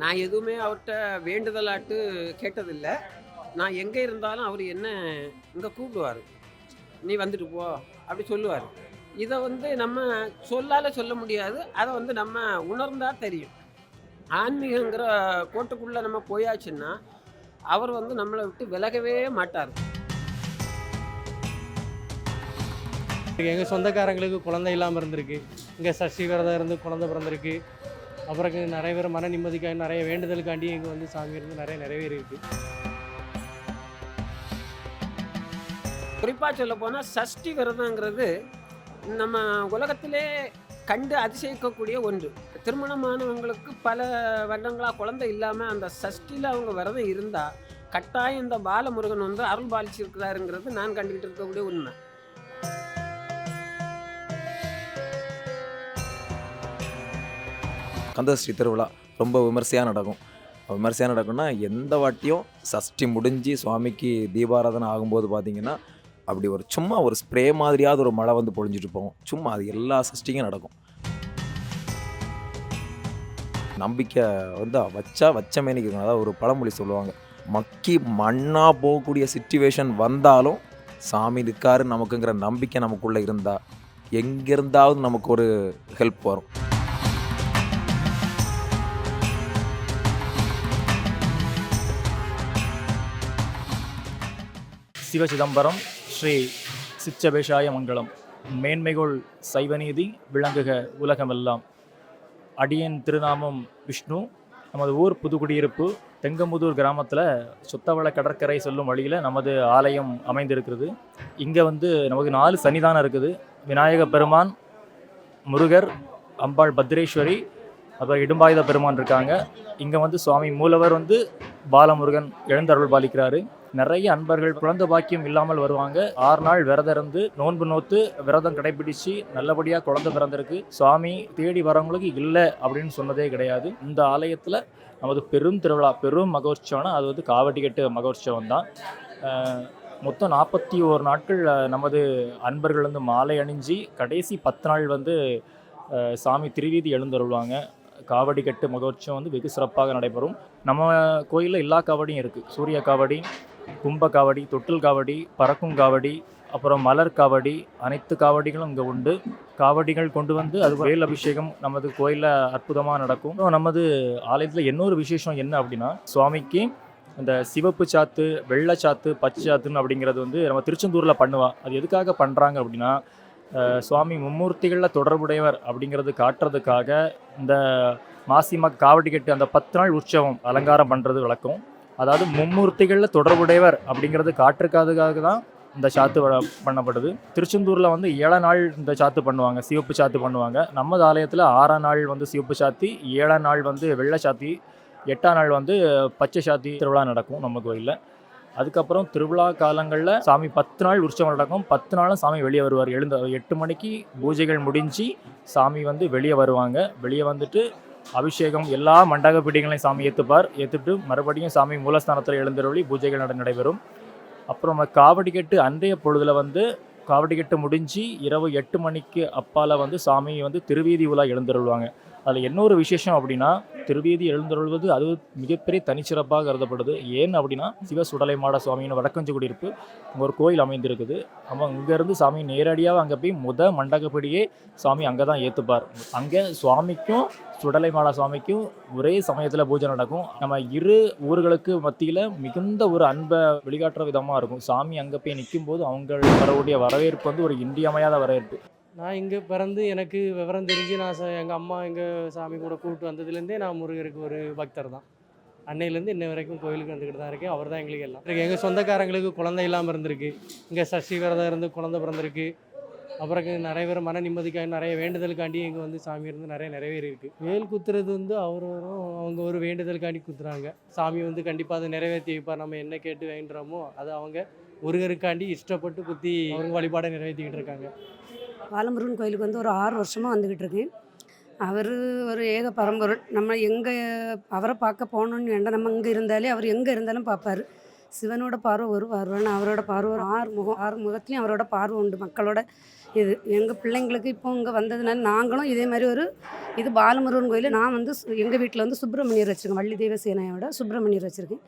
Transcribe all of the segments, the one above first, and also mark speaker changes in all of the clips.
Speaker 1: நான் எதுவுமே அவர்கிட்ட வேண்டுதலாட்டு கேட்டதில்லை. நான் எங்கே இருந்தாலும் அவர் என்ன இங்கே கூப்பிடுவார். நீ வந்துட்டு போ அப்படி சொல்லுவார். இதை வந்து நம்ம சொல்லால சொல்ல முடியாது. அதை வந்து நம்ம உணர்ந்தா தெரியும். ஆன்மீகங்கிற கோட்டுக்குள்ளே நம்ம போயாச்சுன்னா அவர் வந்து நம்மளை விட்டு விலகவே மாட்டார்.
Speaker 2: எங்கள் சொந்தக்காரங்களுக்கு குழந்தை இல்லாமல் இருந்திருக்கு. இங்கே சஷ்டி விரதம் இருந்து குழந்தை பிறந்திருக்கு. அப்புறம் நிறைய பேர் மன நிம்மதிக்காக நிறைய வேண்டுதலுக்காண்டி இங்கே வந்து சாமி இருந்து நிறைய நிறைவேறி இருக்குது
Speaker 1: குறிப்பாக சொல்ல போனால் சஷ்டி விரதங்கிறது நம்ம உலகத்திலே கண்டு அதிசயிக்கக்கூடிய ஒன்று. திருமணமானவங்களுக்கு பல வருடங்களாக குழந்தை இல்லாமல் அந்த சஷ்டியில் அவங்க விரதம் இருந்தால் கட்டாயம் இந்த பாலமுருகன் வந்து அருள் பாலிச்சிருக்கிறாருங்கிறது நான் கண்டுக்கிட்டு இருக்கக்கூடிய உண்மை.
Speaker 3: கந்தசஷ்டி திருவிழா ரொம்ப விமர்சையாக நடக்கும். விமர்சையாக நடக்கும்னா எந்த வாட்டியும் சஷ்டி முடிஞ்சு சுவாமிக்கு தீபாராதனை ஆகும்போது பார்த்தீங்கன்னா அப்படி ஒரு சும்மா ஒரு ஸ்ப்ரே மாதிரியாவது ஒரு மழை வந்து பொழிஞ்சிட்டு போகும். சும்மா அது எல்லா சஷ்டிக்கும் நடக்கும். நம்பிக்கை வந்து வச்சா வச்ச மேனிக்கு அதாவது ஒரு பழமொழி சொல்லுவாங்க. மக்கி மண்ணாக போகக்கூடிய சுச்சுவேஷன் வந்தாலும் சாமி இருக்காரு நமக்குங்கிற நம்பிக்கை நமக்குள்ளே இருந்தால் எங்கேருந்தாவது நமக்கு ஒரு ஹெல்ப் வரும்.
Speaker 4: சிவசிதம்பரம் ஸ்ரீ சிச்சபேஷாய மங்கலம் மேன்மைகொள் சைவநீதி விளங்குக உலகமெல்லாம். அடியன் திருநாமம் விஷ்ணு. நமது ஊர் புதுக்குடியிருப்பு தெங்கமுதூர் கிராமத்தில் சுத்தவள கடற்கரை சொல்லும் வழியில் நமது ஆலயம் அமைந்திருக்கிறது. இங்கே வந்து நமக்கு நாலு சன்னிதானம் இருக்குது. விநாயக பெருமான் முருகர் அம்பாள் பத்ரேஸ்வரி அப்புறம் இடும்பாயுத பெருமான் இருக்காங்க. இங்கே வந்து சுவாமி மூலவர் வந்து பாலமுருகன் எழுந்தருள் பாலிக்கிறாரு. நிறைய அன்பர்கள் குழந்தை பாக்கியம் இல்லாமல் வருவாங்க. ஆறு நாள் விரதம் இருந்து நோன்பு நோத்து விரதம் கடைபிடிச்சு நல்லபடியாக குழந்தை பிறந்திருக்கு. சுவாமி தேடி வரவங்களுக்கு இல்லை அப்படின்னு சொன்னதே கிடையாது. இந்த ஆலயத்தில் நமது பெரும் திருவிழா பெரும் மகோற்சவம்னா அது வந்து காவடிக்கட்டு மகோற்சவம் தான். மொத்தம் நாற்பத்தி ஓரு நாட்கள் நமது அன்பர்கள் வந்து மாலை அணிஞ்சு கடைசி பத்து நாள் வந்து சாமி திருவீதி எழுந்தருள்வாங்க. காவடி கட்டு மகோற்சவம் வந்து வெகு சிறப்பாக நடைபெறும். நம்ம கோயிலில் எல்லா காவடியும் இருக்குது சூரிய காவடி கும்ப காவடி தொட்டில் காவடி பறக்கும் காவடி அப்புறம் மலர் காவடி அனைத்து காவடிகளும் இங்கே உண்டு. காவடிகள் கொண்டு வந்து அது வேல் அபிஷேகம் நமது கோயிலில் அற்புதமாக நடக்கும். நமது ஆலயத்தில் இன்னொரு விசேஷம் என்ன அப்படின்னா சுவாமிக்கு இந்த சிவப்பு சாத்து வெள்ளை சாத்து பச்சை சாத்துன்னு அப்படிங்கிறது வந்து நம்ம திருச்செந்தூரில் பண்ணுவாள் அது எதுக்காக பண்ணுறாங்க அப்படின்னா சுவாமி மும்மூர்த்திகளில் தொடர்புடையவர் அப்படிங்கிறது காட்டுறதுக்காக இந்த மாசிமா காவடி கட்டு அந்த பத்து நாள் உற்சவம் அலங்காரம் பண்ணுறது வழக்கம். அதாவது மும்மூர்த்திகளில் தொடர்புடையவர் அப்படிங்கிறது காட்டுறதுக்காக தான் இந்த சாத்து வ- பண்ணப்படுது. திருச்செந்தூரில் வந்து ஏழாம் நாள் இந்த சாத்து பண்ணுவாங்க சிவப்பு சாத்து பண்ணுவாங்க. நமது ஆலயத்தில் ஆறாம் நாள் வந்து சிவப்பு சாத்தி ஏழாம் நாள் வந்து வெள்ளை சாத்தி எட்டாம் நாள் வந்து பச்சை சாத்தி திருவிழா நடக்கும் நம்ம கோயிலில். அதுக்கப்புறம் திருவிழா காலங்களில் சாமி பத்து நாள் உற்சவம் நடக்கும். பத்து நாளும் சாமி வெளியே வருவார். எழுந்த எட்டு மணிக்கு பூஜைகள் முடிஞ்சு சாமி வந்து வெளியே வருவாங்க. வெளியே வந்துட்டு அபிஷேகம் எல்லா மண்டக பீடிகளையும் சாமி ஏற்றுப்பார் ஏற்றுட்டு மறுபடியும் சாமி மூலஸ்தானத்தில் எழுந்தருளி பூஜைகள் நட நடைபெறும். அப்புறம் நம்ம காவடி கட்டு அன்றைய பொழுதில் வந்து காவடி கட்டு முடிஞ்சு இரவு எட்டு மணிக்கு அப்பால் வந்து சாமி வந்து திருவீதி உலா எழுந்தருள்வாங்க. அதில் என்ன ஒரு விசேஷம் அப்படின்னா திருவேதி எழுந்தருள்வது அது மிகப்பெரிய தனிச்சிறப்பாக கருதப்படுது. ஏன் அப்படின்னா சிவ சுடலைமாட சுவாமியின் வடக்கஞ்சு குடியிருப்பு அங்கே ஒரு கோயில் அமைந்திருக்குது. நம்ம இங்கேருந்து சாமி நேரடியாக அங்கே போய் முத மண்டகப்படியே சாமி அங்கே தான் ஏற்றுப்பார் அங்கே சுவாமிக்கும் சுடலைமாலா சுவாமிக்கும் ஒரே சமயத்தில் பூஜை நடக்கும். நம்ம இரு ஊர்களுக்கு மத்தியில் மிகுந்த ஒரு அன்பை வெளிக்காட்டுற விதமாக இருக்கும். சாமி அங்கே போய் நிற்கும் போது அவங்க வரக்கூடிய வரவேற்பு வந்து ஒரு இன்றியமையாத வரவேற்பு.
Speaker 2: நான் இங்கே பிறந்து எனக்கு விவரம் தெரிஞ்சு நான் ச எங்கள் அம்மா எங்கள் சாமி கூட கூப்பிட்டு வந்ததுலேருந்தே நான் முருகருக்கு ஒரு பக்தர் தான். அன்னையிலேருந்து இன்ன வரைக்கும் கோயிலுக்கு வந்துக்கிட்டு தான் இருக்கேன். அவர் தான் எங்களுக்கு எல்லாம். எங்கள் சொந்தக்காரங்களுக்கு குழந்தை இல்லாமல் இருந்திருக்கு. இங்கே சஷ்டி விரதம் இருந்து குழந்தை பிறந்திருக்கு. அப்புறம் நிறைய பேர் மன நிம்மதிக்காக நிறைய வேண்டுதலுக்காண்டி இங்கே வந்து சாமி இருந்து நிறைய நிறைவேறியிருக்கு. வேல் குத்துறது வந்து அவர் வரும் அவங்க ஒரு வேண்டுதலுக்காண்டி குத்துறாங்க. சாமி வந்து கண்டிப்பாக அதை நிறைவேற்றி வைப்பார். நம்ம என்ன கேட்டு வேண்டுறோமோ அதை அவங்க முருகருக்காண்டி இஷ்டப்பட்டு குத்தி அவங்க வழிபாடை நிறைவேற்றிக்கிட்டு இருக்காங்க.
Speaker 5: பாலமுருகன் கோயிலுக்கு வந்து ஒரு ஆறு வருஷமாக வந்துக்கிட்டு இருக்கேன் அவர் ஒரு ஏக பரம்பொருள். நம்ம எங்கே அவரை பார்க்க போகணுன்னு வேண்டாம். நம்ம இங்கே இருந்தாலே அவர் எங்கே இருந்தாலும் பார்ப்பாரு. சிவனோட பார்வை ஒரு பார்வைன்னு அவரோட பார்வை ஒரு ஆறு முகம் ஆறு முகத்துலேயும் அவரோட பார்வை உண்டு. மக்களோட இது. எங்கள் பிள்ளைங்களுக்கு இப்போ இங்கே வந்ததுனால நாங்களும் இதே மாதிரி ஒரு இது பாலமுருகன் கோயில் நான் வந்து எங்கள் வீட்டில் வந்து சுப்பிரமணியர் வச்சுருக்கேன். வள்ளி தெய்வ சேனையோட சுப்பிரமணியர் வச்சுருக்கேன்.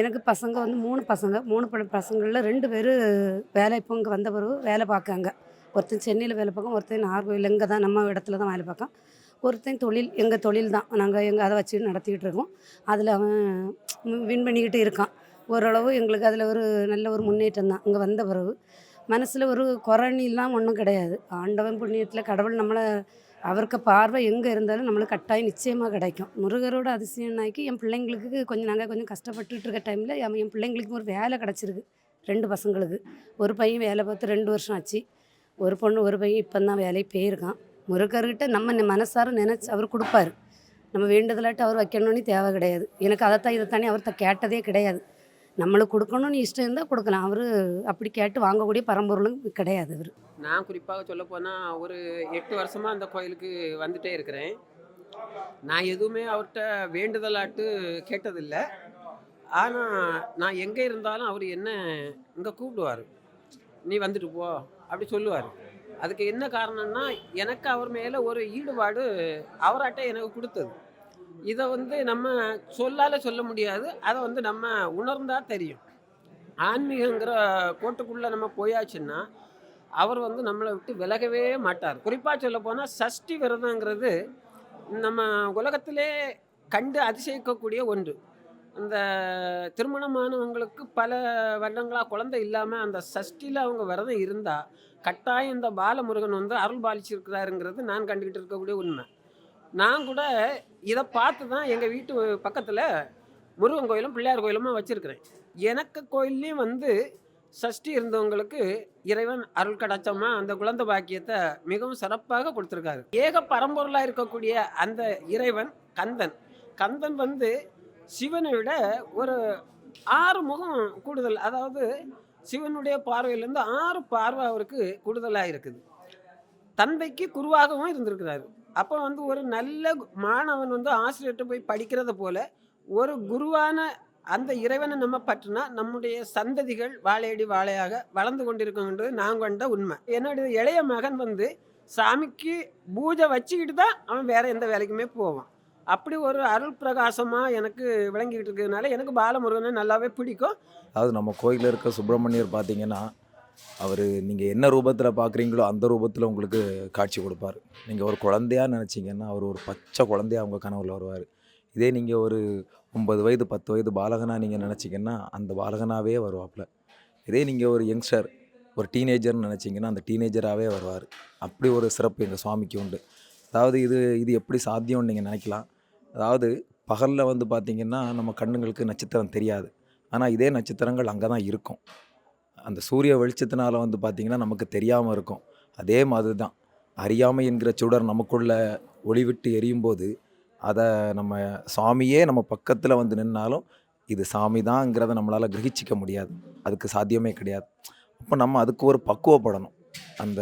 Speaker 5: எனக்கு பசங்க வந்து மூணு பசங்க. மூணு பசங்களில் ரெண்டு பேர் வேலை இப்போ இங்கே வந்த பிறகு வேலை பார்க்காங்க ஒருத்தன் சென்னையில் வேலை பார்க்கும் ஒருத்தன் நாகர்கோவில் இங்கே தான் நம்ம இடத்துல தான் வேலை பார்க்கான். ஒருத்தன் தொழில் எங்கள் தொழில் தான். நாங்கள் எங்கள் அதை வச்சு நடத்திக்கிட்டு இருக்கோம். அதில் அவன் வின் பண்ணிக்கிட்டு இருக்கான். ஓரளவு எங்களுக்கு அதில் ஒரு நல்ல ஒரு முன்னேற்றம் தான். இங்கே வந்த பிறகு மனசில் ஒரு குறணிலாம் ஒன்றும் கிடையாது. ஆண்டவன் புண்ணியத்தில் கடவுள் நம்மளை அவருக்கு பார்வை எங்கே இருந்தாலும் நம்மளுக்கு கட்டாயம் நிச்சயமாக கிடைக்கும். முருகரோட அதிசயம்னாக்கி என் பிள்ளைங்களுக்கு கொஞ்சம் நாங்கள் கொஞ்சம் கஷ்டப்பட்டுட்டு இருக்க டைமில் என் பிள்ளைங்களுக்கு ஒரு வேலை கிடச்சிருக்கு. ரெண்டு பசங்களுக்கு. ஒரு பையன் வேலை பார்த்து ரெண்டு வருஷம் ஆச்சு. ஒரு பொண்ணு ஒரு பையன் இப்போ தான் வேலைக்கு போயிருக்கான். முருகர்கிட்ட நம்ம மனசார நினச்சி அவர் கொடுப்பாரு. நம்ம வேண்டுதலாட்டு அவர் வைக்கணும்னு தேவை கிடையாது. எனக்கு அதைத்தான் இதைத்தானே அவர்கிட்ட கேட்டதே கிடையாது. நம்மளுக்கு கொடுக்கணும்னு இஷ்டம் இருந்தால் கொடுக்கலாம். அவர் அப்படி கேட்டு வாங்கக்கூடிய பரம்பொருளும் கிடையாது அவர்
Speaker 1: நான் குறிப்பாக சொல்ல போனால் ஒரு எட்டு வருஷமாக அந்த கோயிலுக்கு வந்துட்டே இருக்கிறேன். நான் எதுவுமே அவர்கிட்ட வேண்டுதலாட்டு கேட்டதில்லை. ஆனால் நான் எங்கே இருந்தாலும் அவர் என்ன இங்கே கூப்பிடுவார். நீ வந்துட்டு போ அப்படி சொல்லுவார். அதுக்கு என்ன காரணம்னா எனக்கு அவர் மேலே ஒரு ஈடுபாடு அவராட்ட எனக்கு கொடுத்தது. இதை வந்து நம்ம சொல்லால சொல்ல முடியாது அதை வந்து நம்ம உணர்ந்தா தெரியும். ஆன்மீகங்கிற கோட்டுக்குள்ளே நம்ம போயாச்சுன்னா அவர் வந்து நம்மளை விட்டு விலகவே மாட்டார். குறிப்பாக சொல்ல போனால் சஷ்டி விரதங்கிறது நம்ம உலகத்திலே கண்டு அதிசயிக்கக்கூடிய ஒன்று. அந்த திருமணமானவங்களுக்கு பல வருடங்களாக குழந்தை இல்லாமல் அந்த சஷ்டியில் அவங்க விரதம் இருந்தால் கட்டாயம் இந்த பாலமுருகன் வந்து அருள் பாலிச்சிருக்கிறாருங்கிறது நான் கண்டுக்கிட்டு இருக்கக்கூடிய உண்மை. நான் கூட இதை பார்த்து தான் எங்கள் வீட்டு பக்கத்தில் முருகன் கோயிலும் பிள்ளையார் கோயிலுமா வச்சுருக்கிறேன். எனக்கு கோயில்லையும் வந்து சஷ்டி இருந்தவங்களுக்கு இறைவன் அருள் கடாச்சமா அந்த குழந்தை பாக்கியத்தை மிகவும் சிறப்பாக கொடுத்துருக்காரு. ஏக பரம்பொருளாக இருக்கக்கூடிய அந்த இறைவன் கந்தன். கந்தன் வந்து சிவனை விட ஒரு ஆறு முகம் கூடுதல் அதாவது சிவனுடைய பார்வையிலேருந்து ஆறு பார்வை அவருக்கு கூடுதலாக இருக்குது. தந்தைக்கு குருவாகவும் இருந்திருக்கிறாரு. அப்போ வந்து ஒரு நல்ல மாணவன் வந்து ஆசிரியர்கிட்ட போய் படிக்கிறத போல ஒரு குருவான அந்த இறைவனை நம்ம பற்றினா நம்முடைய சந்ததிகள் வாழையடி வாழையாக வளர்ந்து கொண்டிருக்கோன்றது நான் கொண்ட உண்மை. என்னுடைய இளைய மகன் வந்து சாமிக்கு பூஜை வச்சுக்கிட்டு தான் அவன் வேற எந்த வேலைக்குமே போவான். அப்படி ஒரு அருள் பிரகாசமாக எனக்கு விளங்கிக்கிட்டு இருக்கிறதுனால எனக்கு பாலமுருகனை நல்லாவே பிடிக்கும்.
Speaker 3: அதாவது நம்ம கோயிலில் இருக்க சுப்பிரமணியர் பார்த்தீங்கன்னா அவர் நீங்கள் என்ன ரூபத்தில் பார்க்குறீங்களோ அந்த ரூபத்தில் உங்களுக்கு காட்சி கொடுப்பார். நீங்கள் ஒரு குழந்தையா நினச்சிங்கன்னா அவர் ஒரு பச்சை குழந்தையா அவங்க கனவில் வருவார். இதே நீங்கள் ஒரு ஒன்பது வயது பத்து வயது பாலகனாக நீங்கள் நினச்சிங்கன்னா அந்த பாலகனாகவே வருவாப்புல. இதே நீங்கள் ஒரு யங்ஸ்டர் ஒரு டீனேஜர்னு நினச்சிங்கன்னா அந்த டீனேஜராகவே வருவார். அப்படி ஒரு சிறப்பு எங்கள் சுவாமிக்கு உண்டு. அதாவது இது இது எப்படி சாத்தியம்னு நீங்கள் நினைக்கலாம். அதாவது பகலில் வந்து பார்த்திங்கன்னா நம்ம கண்ணுங்களுக்கு நட்சத்திரம் தெரியாது. ஆனால் இதே நட்சத்திரங்கள் அங்கே தான் இருக்கும். அந்த சூரிய வெளிச்சத்தினால் வந்து பார்த்திங்கன்னா நமக்கு தெரியாமல் இருக்கும். அதே மாதிரி தான் அறியாமை என்கிற சுடர் நமக்குள்ள ஒளிவிட்டு எரியும் போது அதை நம்ம சாமியே நம்ம பக்கத்தில் வந்து நின்னாலும் இது சாமி தான்ங்கிறத நம்மளால் கிரகிச்சிக்க முடியாது. அதுக்கு சாத்தியமே கிடையாது. அப்போ நம்ம அதுக்கு ஒரு பக்குவப்படணும். அந்த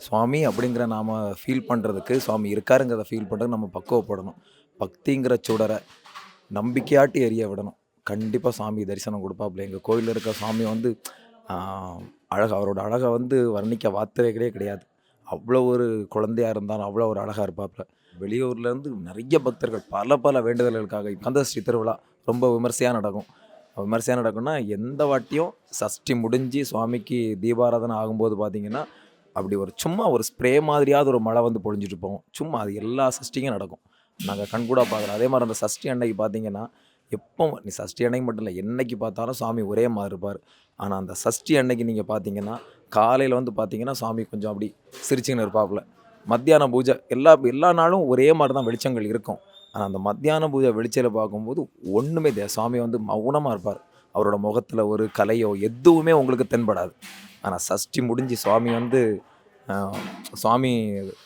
Speaker 3: சுவாமி அப்படிங்கிற நாம் ஃபீல் பண்ணுறதுக்கு சுவாமி இருக்காருங்கிறத ஃபீல் பண்ணுறதுக்கு நம்ம பக்குவப்படணும். பக்திங்கிற சுடரை நம்பிக்கையாட்டி எரிய விடணும். கண்டிப்பாக சாமி தரிசனம் கொடுப்பாப்புல எங்கள் கோயிலில் இருக்க சாமி வந்து அழகாக அழகு அவரோட அழகை வந்து வர்ணிக்க வார்த்தைகளே கிடையாது. அவ்வளோ ஒரு குழந்தையா இருந்தாலும் அவ்வளோ ஒரு அழகாக இருப்பாப்புல வெளியூர்லேருந்து நிறைய பக்தர்கள் பல பல வேண்டுதல்களுக்காக கந்தஸ்ரீ திருவிழா ரொம்ப விமர்சையாக நடக்கும். விமர்சையாக நடக்கும்னா எந்த வாட்டியும் சஷ்டி முடிஞ்சு சுவாமிக்கு தீபாராதனை ஆகும்போது பார்த்திங்கன்னா அப்படி ஒரு சும்மா ஒரு ஸ்ப்ரே மாதிரியாவது ஒரு மழை வந்து பொழிஞ்சிட்டு போகும். சும்மா அது எல்லா சஷ்டியும் நடக்கும். நாங்கள் கண்கூடாக பார்க்குறோம் அதே மாதிரி அந்த சஷ்டி அன்னைக்கு பார்த்தீங்கன்னா எப்போ நீ சஷ்டி அன்னைக்கு மட்டும் இல்லை என்னைக்கு பார்த்தாலும் சாமி ஒரே மாதிரி இருப்பார். ஆனால் அந்த சஷ்டி அன்னைக்கு நீங்கள் பார்த்தீங்கன்னா காலையில் வந்து பார்த்தீங்கன்னா சாமி கொஞ்சம் அப்படி சிரிச்சுன்னு இருப்பாப்புல. மத்தியான பூஜை எல்லா எல்லா நாளும் ஒரே மாதிரி தான் வெளிச்சங்கள் இருக்கும். ஆனால் அந்த மத்தியான பூஜை வெளிச்சத்தில் பார்க்கும்போது ஒன்றுமே தெரியாது. சாமி வந்து மௌனமாக இருப்பார். அவரோட முகத்தில் ஒரு கலையோ எதுவுமே உங்களுக்கு தென்படாது. ஆனால் சஷ்டி முடிஞ்சு சுவாமி வந்து சுவாமி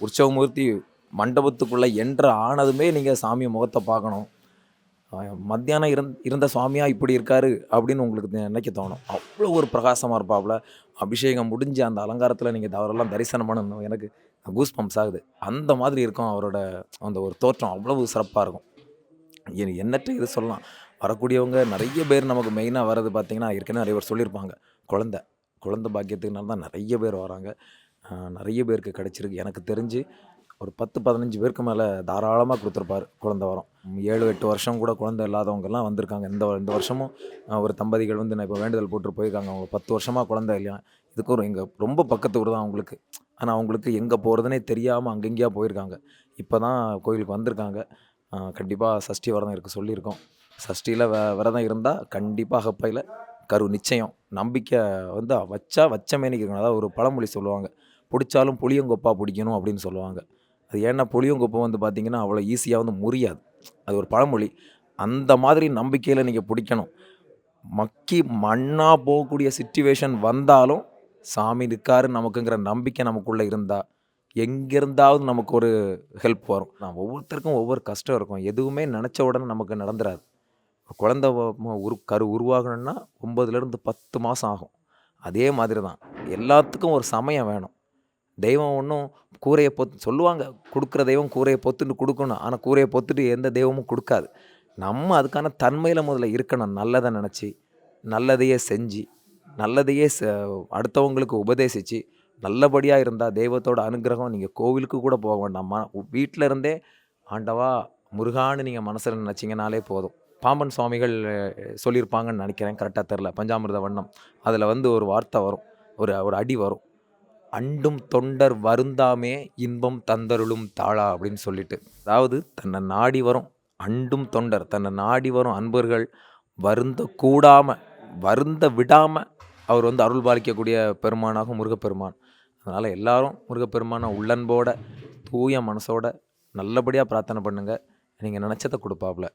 Speaker 3: உற்சவமூர்த்தி மண்டபத்துக்குள்ளே என்ற ஆனதுமே நீங்கள் சாமி முகத்தை பார்க்கணும். மத்தியானம் இருந் இருந்த சுவாமியாக இப்படி இருக்காரு அப்படின்னு உங்களுக்கு நினைக்க தோணும். அவ்வளோ ஒரு பிரகாசமாக இருப்பாப்புல அபிஷேகம் முடிஞ்சு அந்த அலங்காரத்தில் நீங்கள் அவரெல்லாம் தரிசனம் பண்ணணும். எனக்கு கூஸ் பம்ப்ஸ் ஆகுது. அந்த மாதிரி இருக்கும் அவரோட அந்த ஒரு தோற்றம். அவ்வளவு சிறப்பாக இருக்கும். எனக்கு எண்ணற்ற இது சொல்லலாம். வரக்கூடியவங்க நிறைய பேர் நமக்கு மெயினாக வர்றது பார்த்திங்கன்னா ஏற்கனவே நிறைய பேர் சொல்லியிருப்பாங்க. குழந்தை. குழந்தை பாக்கியத்துக்குனால தான் நிறைய பேர் வராங்க. நிறைய பேருக்கு கிடச்சிருக்கு. எனக்கு தெரிஞ்சு ஒரு பத்து பதினஞ்சு பேருக்கு மேலே தாராளமாக கொடுத்துருப்பாரு குழந்த வரம். ஏழு எட்டு வருஷம் கூட குழந்தை இல்லாதவங்கெல்லாம் வந்திருக்காங்க. இந்த இந்த வருஷமும் ஒரு தம்பதிகள் வந்து நான் இப்போ வேண்டுதல் போட்டு போயிருக்காங்க. அவங்க பத்து வருஷமாக குழந்தை இல்லையா? இதுக்கு ஒரு எங்கள் ரொம்ப பக்கத்து ஊர் தான் அவங்களுக்கு. ஆனால் அவங்களுக்கு எங்கே போகிறதுனே தெரியாமல் அங்கங்கேயா போயிருக்காங்க. இப்போ தான் கோயிலுக்கு வந்திருக்காங்க. கண்டிப்பாக சஷ்டி விரதம் இருக்க சொல்லியிருக்கோம். சஷ்டியில் வ விரதம் இருந்தால் கண்டிப்பாக அகப்பையில் கரு நிச்சயம். நம்பிக்கை வந்து வச்சா வச்சமே மேனிக்கணும் அதாவது ஒரு பழமொழி சொல்லுவாங்க. பிடிச்சாலும் புளியங்கொப்பா பிடிக்கணும் அப்படின்னு சொல்லுவாங்க. அது ஏன்னா புளியங்கொப்பை வந்து பார்த்திங்கன்னா அவ்வளோ ஈஸியாக வந்து முறியாது. அது ஒரு பழமொழி. அந்த மாதிரி நம்பிக்கையில் நீங்கள் பிடிக்கணும். மக்கி மண்ணாக போகக்கூடிய சுச்சுவேஷன் வந்தாலும் சாமி நிற்காரு நமக்குங்கிற நம்பிக்கை நமக்குள்ளே இருந்தால் எங்கேருந்தாவது நமக்கு ஒரு ஹெல்ப் வரும். நான் ஒவ்வொருத்தருக்கும் ஒவ்வொரு கஷ்டம் இருக்கும். எதுவுமே நினச்ச உடனே நமக்கு நடந்துடாது குழந்த உரு கரு உருவாகணும்னா ஒம்பதுலேருந்து பத்து மாதம் ஆகும். அதே மாதிரி தான். எல்லாத்துக்கும் ஒரு சமயம் வேணும். தெய்வம் ஒன்றும் கூரையை பொத்து சொல்லுவாங்க கொடுக்குற தெய்வம் கூரையை பொத்துட்டு கொடுக்கணும். ஆனால் கூரையை பொத்துட்டு எந்த தெய்வமும் கொடுக்காது. நம்ம அதுக்கான தன்மையில் முதல்ல இருக்கணும். நல்லதை நினச்சி நல்லதையே செஞ்சு நல்லதையே ச- அடுத்தவங்களுக்கு உபதேசித்து நல்லபடியாக இருந்தால் தெய்வத்தோட அனுகிரகம் நீங்கள் கோவிலுக்கு கூட போக வேண்டாம். வீட்டில் இருந்தே ஆண்டவா முருகான்னு நீங்கள் மனசில் நினச்சிங்கனாலே போதும். பாம்பன் சுவாமிகள் சொல்லியிருப்பாங்கன்னு நினைக்கிறேன். கரெக்டாக தெரில பஞ்சாமிர்த வண்ணம். அதில் வந்து ஒரு வார்த்தை வரும். ஒரு ஒரு அடி வரும். அண்டும் தொண்டர் வருந்தாமே இன்பம் தந்தருளும் தாளா அப்படின்னு சொல்லிட்டு. அதாவது தன்னை நாடி வரும். அண்டும் தொண்டர் தன்னை நாடி வரும் அன்பர்கள். வருந்த கூடாமல் வருந்த விடாமல் அவர் வந்து அருள் பாலிக்கக்கூடிய பெருமானாகும் முருகப்பெருமான். அதனால் எல்லாரும் முருகப்பெருமானை உள்ளன்போட தூய மனசோட நல்லபடியாக பிரார்த்தனை பண்ணுங்கள் நீங்கள் நினச்சதை கொடுப்பாப்புல.